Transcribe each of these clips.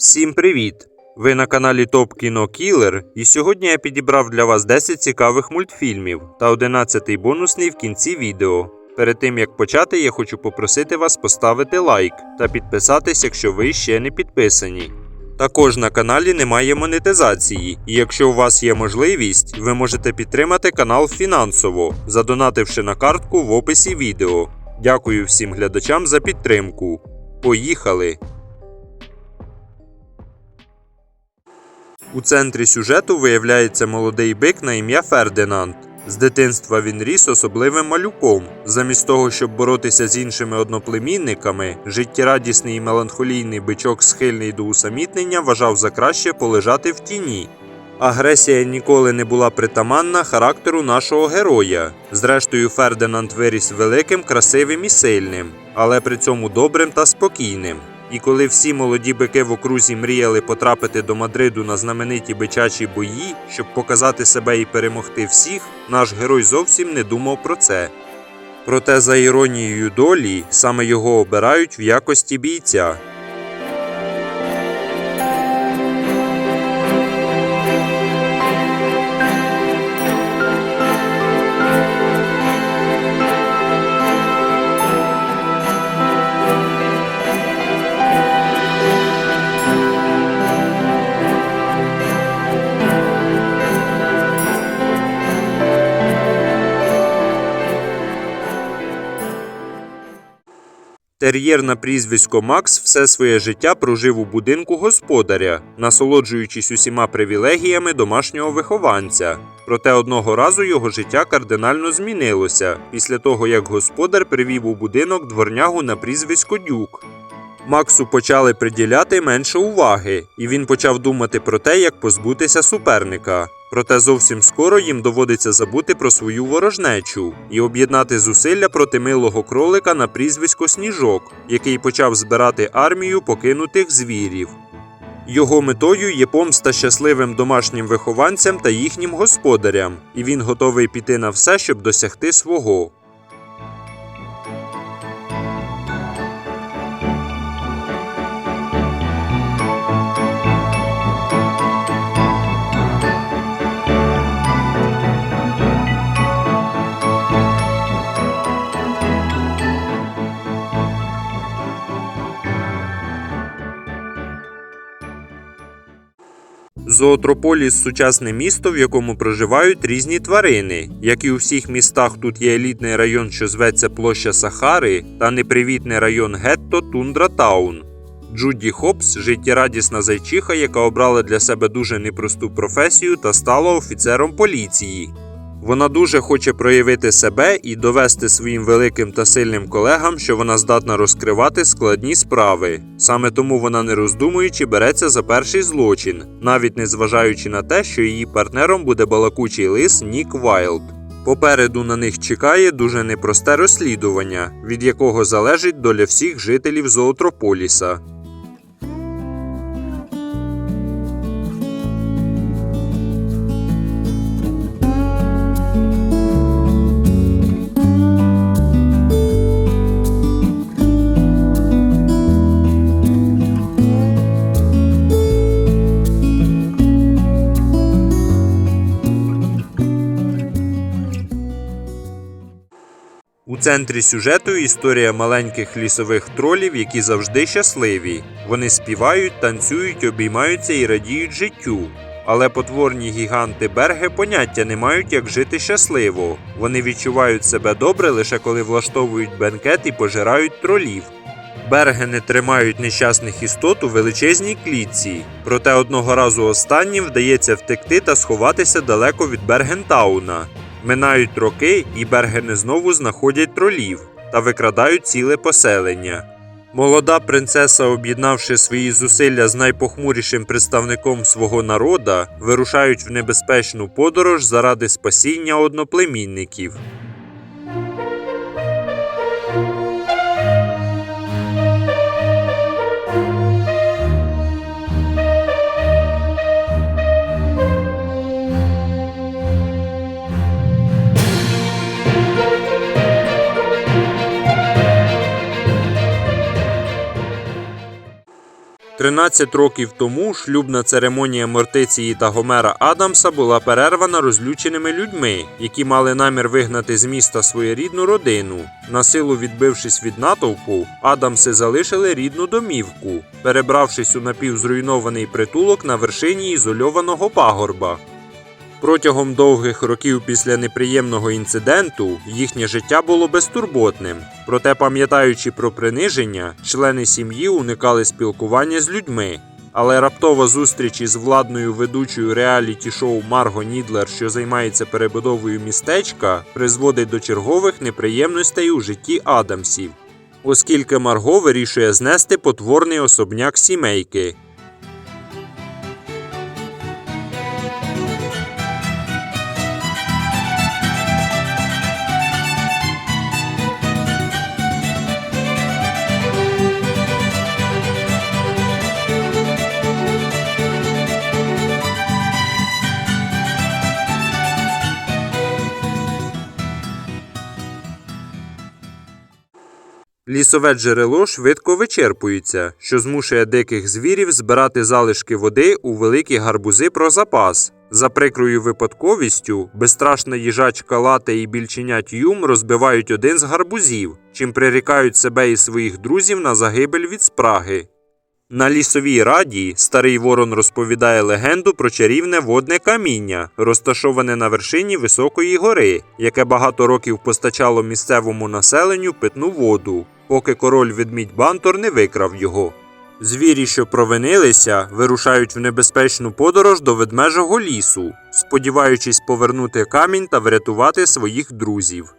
Всім привіт! Ви на каналі Топ Кіно Кілер, і сьогодні я підібрав для вас 10 цікавих мультфільмів та 11 бонусний в кінці відео. Перед тим як почати, я хочу попросити вас поставити лайк та підписатись, якщо ви ще не підписані. Також на каналі немає монетизації, і якщо у вас є можливість, ви можете підтримати канал фінансово, задонативши на картку в описі відео. Дякую всім глядачам за підтримку. Поїхали! У центрі сюжету виявляється молодий бик на ім'я Фердинанд. З дитинства він ріс особливим малюком. Замість того, щоб боротися з іншими одноплемінниками, життєрадісний і меланхолійний бичок, схильний до усамітнення, вважав за краще полежати в тіні. Агресія ніколи не була притаманна характеру нашого героя. Зрештою, Фердинанд виріс великим, красивим і сильним, але при цьому добрим та спокійним. І коли всі молоді бики в окрузі мріяли потрапити до Мадриду на знамениті бичачі бої, щоб показати себе і перемогти всіх, наш герой зовсім не думав про це. Проте, за іронією долі, саме його обирають в якості бійця. Тер'єр на прізвисько Макс все своє життя прожив у будинку господаря, насолоджуючись усіма привілегіями домашнього вихованця. Проте одного разу його життя кардинально змінилося після того, як господар привів у будинок дворнягу на прізвисько Дюк. Максу почали приділяти менше уваги, і він почав думати про те, як позбутися суперника. Проте зовсім скоро їм доводиться забути про свою ворожнечу і об'єднати зусилля проти милого кролика на прізвисько Сніжок, який почав збирати армію покинутих звірів. Його метою є помста щасливим домашнім вихованцям та їхнім господарям, і він готовий піти на все, щоб досягти свого. Зоотрополіс сучасне місто, в якому проживають різні тварини. Як і у всіх містах, тут є елітний район, що зветься Площа Сахари, та непривітний район Гетто Тундра Таун. Джуді Хопс життєрадісна зайчиха, яка обрала для себе дуже непросту професію та стала офіцером поліції. Вона дуже хоче проявити себе і довести своїм великим та сильним колегам, що вона здатна розкривати складні справи. Саме тому вона, не роздумуючи, береться за перший злочин, навіть не зважаючи на те, що її партнером буде балакучий лис Нік Вайлд. Попереду на них чекає дуже непросте розслідування, від якого залежить доля всіх жителів Зоотрополіса. Центрі сюжету історія маленьких лісових тролів, які завжди щасливі. Вони співають, танцюють, обіймаються і радіють життю. Але потворні гіганти Берги поняття не мають, як жити щасливо. Вони відчувають себе добре лише коли влаштовують бенкет і пожирають тролів. Бергени тримають нещасних істот у величезній клітці. Проте одного разу останнім вдається втекти та сховатися далеко від Бергентауна. Минають роки, і бергени знову знаходять тролів та викрадають ціле поселення. Молода принцеса, об'єднавши свої зусилля з найпохмурішим представником свого народа, вирушають в небезпечну подорож заради спасіння одноплемінників. 13 років тому шлюбна церемонія Мортиції та Гомера Адамса була перервана розлюченими людьми, які мали намір вигнати з міста своєрідну родину. На силу відбившись від натовпу, Адамси залишили рідну домівку, перебравшись у напівзруйнований притулок на вершині ізольованого пагорба. Протягом довгих років після неприємного інциденту їхнє життя було безтурботним. Проте, пам'ятаючи про приниження, члени сім'ї уникали спілкування з людьми. Але раптова зустріч із владною ведучою реаліті-шоу Марго Нідлер, що займається перебудовою містечка, призводить до чергових неприємностей у житті Адамсів, оскільки Марго вирішує знести потворний особняк сімейки. Лісове джерело швидко вичерпується, що змушує диких звірів збирати залишки води у великі гарбузи про запас. За прикрою випадковістю, безстрашна їжачка Лати і більченять Юм розбивають один з гарбузів, чим прирікають себе і своїх друзів на загибель від спраги. На лісовій раді старий ворон розповідає легенду про чарівне водне каміння, розташоване на вершині високої гори, яке багато років постачало місцевому населенню питну воду, поки король ведмідь Бантор не викрав його. Звірі, що провинилися, вирушають в небезпечну подорож до ведмежого лісу, сподіваючись повернути камінь та врятувати своїх друзів.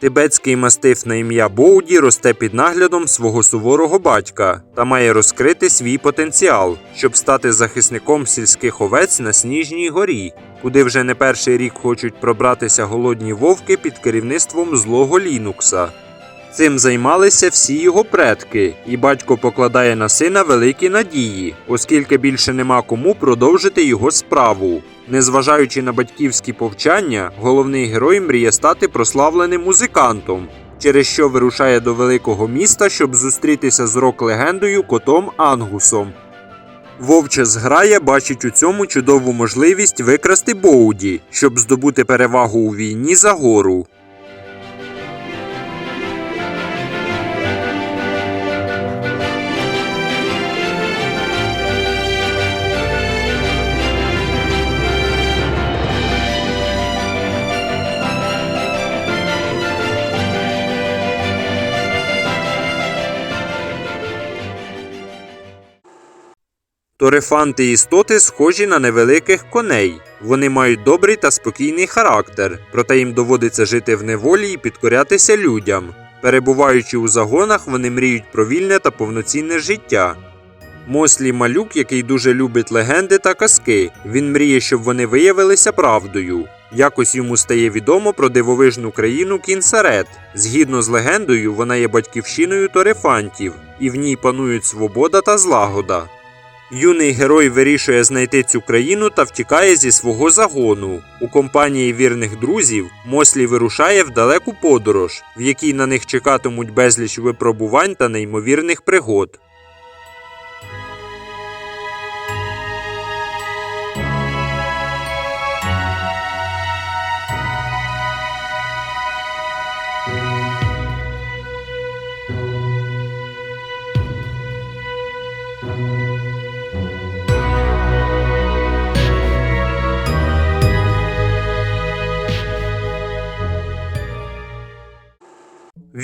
Тибетський мастиф на ім'я Боуді росте під наглядом свого суворого батька та має розкрити свій потенціал, щоб стати захисником сільських овець на Сніжній горі, куди вже не перший рік хочуть пробратися голодні вовки під керівництвом злого Лінукса. Цим займалися всі його предки, і батько покладає на сина великі надії, оскільки більше нема кому продовжити його справу. Незважаючи на батьківські повчання, головний герой мріє стати прославленим музикантом, через що вирушає до великого міста, щоб зустрітися з рок-легендою котом Ангусом. Вовча зграя бачить у цьому чудову можливість викрасти Боуді, щоб здобути перевагу у війні за гору. Торефанти істоти схожі на невеликих коней. Вони мають добрий та спокійний характер, проте їм доводиться жити в неволі і підкорятися людям. Перебуваючи у загонах, вони мріють про вільне та повноцінне життя. Мослі малюк, який дуже любить легенди та казки. Він мріє, щоб вони виявилися правдою. Якось йому стає відомо про дивовижну країну Кінсарет. Згідно з легендою, вона є батьківщиною торефантів, і в ній панують свобода та злагода. Юний герой вирішує знайти цю країну та втікає зі свого загону. У компанії вірних друзів Мослі вирушає в далеку подорож, в якій на них чекатимуть безліч випробувань та неймовірних пригод.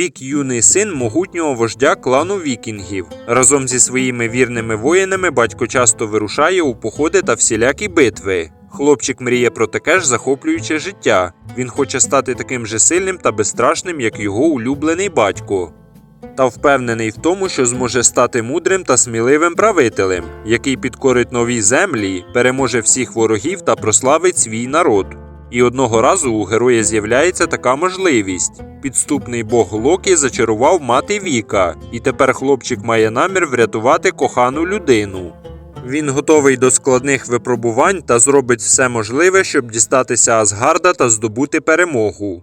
Вік юний син могутнього вождя клану вікінгів. Разом зі своїми вірними воїнами батько часто вирушає у походи та всілякі битви. Хлопчик мріє про таке ж захоплююче життя. Він хоче стати таким же сильним та безстрашним, як його улюблений батько. та впевнений в тому, що зможе стати мудрим та сміливим правителем, який підкорить нові землі, переможе всіх ворогів та прославить свій народ. І одного разу у героя з'являється така можливість. Підступний бог Локі зачарував мати Віка, і тепер хлопчик має намір врятувати кохану людину. Він готовий до складних випробувань та зробить все можливе, щоб дістатися Асгарда та здобути перемогу.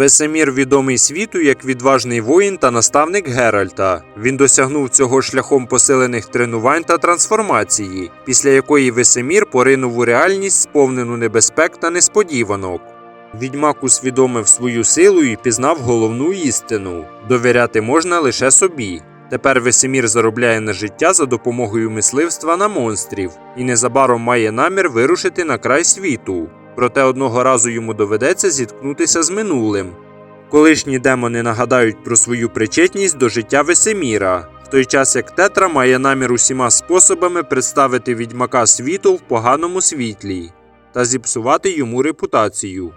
Весемір відомий світу як відважний воїн та наставник Геральта. Він досягнув цього шляхом посилених тренувань та трансформації, після якої Весемір поринув у реальність, сповнену небезпек та несподіванок. Відьмак усвідомив свою силу і пізнав головну істину: довіряти можна лише собі. Тепер Весемір заробляє на життя за допомогою мисливства на монстрів і незабаром має намір вирушити на край світу. Проте одного разу йому доведеться зіткнутися з минулим. Колишні демони нагадають про свою причетність до життя Весеміра, в той час як Тетра має намір усіма способами представити відьмака світу в поганому світлі та зіпсувати йому репутацію.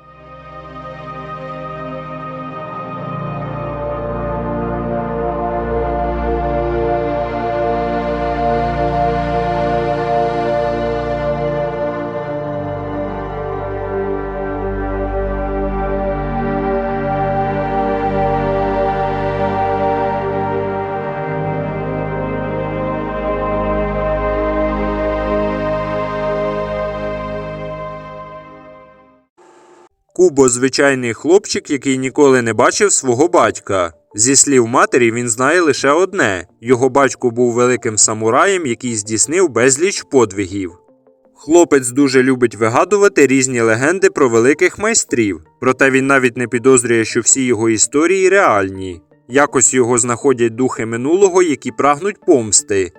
Кубо звичайний хлопчик, який ніколи не бачив свого батька. Зі слів матері, він знає лише одне: його батько був великим самураєм, який здійснив безліч подвигів. Хлопець дуже любить вигадувати різні легенди про великих майстрів, проте він навіть не підозрює, що всі його історії реальні. Якось його знаходять духи минулого, які прагнуть помсти.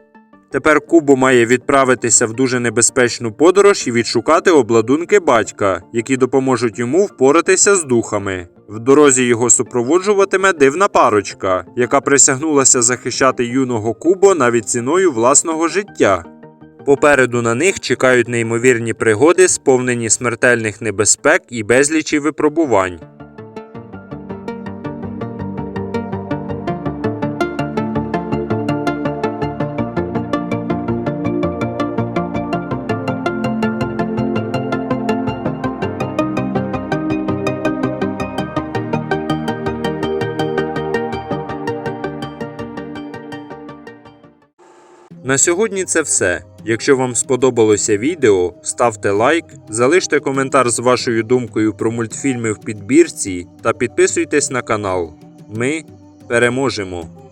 Тепер Кубо має відправитися в дуже небезпечну подорож і відшукати обладунки батька, які допоможуть йому впоратися з духами. В дорозі його супроводжуватиме дивна парочка, яка присягнулася захищати юного Кубо навіть ціною власного життя. Попереду на них чекають неймовірні пригоди, сповнені смертельних небезпек і безлічі випробувань. На сьогодні це все. Якщо вам сподобалося відео, ставте лайк, залиште коментар з вашою думкою про мультфільми в підбірці та підписуйтесь на канал. Ми переможемо!